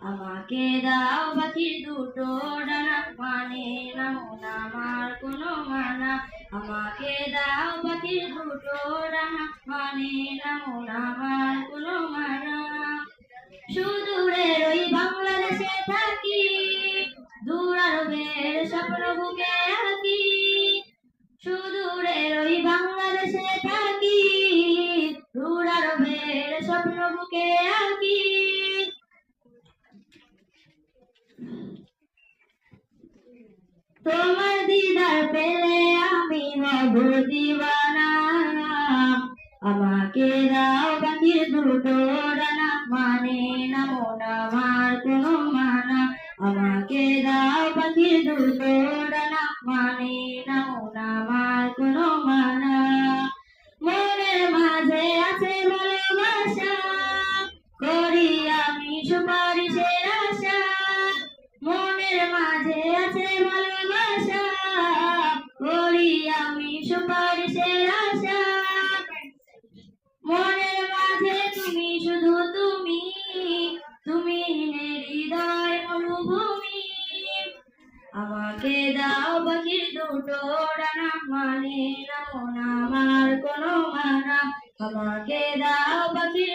আমাকে দাও পাখির দুটো ডানা মানে নামুন আমার কোনো মানা। আমাকে দাও পাখির দুটো ডানা মানে নামুন আমার কোনো মানা। সুদূরের ওই বাংলাদেশে থাকি, দূর আরবের স্বপ্ন বুকে আরবের স্বপ্ন বুকে আঁকি তোমার দিদার পেলে আমি হব দিওয়ানা আমাকে দাও পাখির দুটো ডানা মানে না মন আমার কোনো মানা আমাকে দাও পাখির দুটো ডানা মানে না মন আমার কোনো তুমি শুধু তুমি তুমি হৃদয় আমাকে দাও পাখির দুটো ডানা মানে আমার কোনো মানা। আমাকে দাও পাখির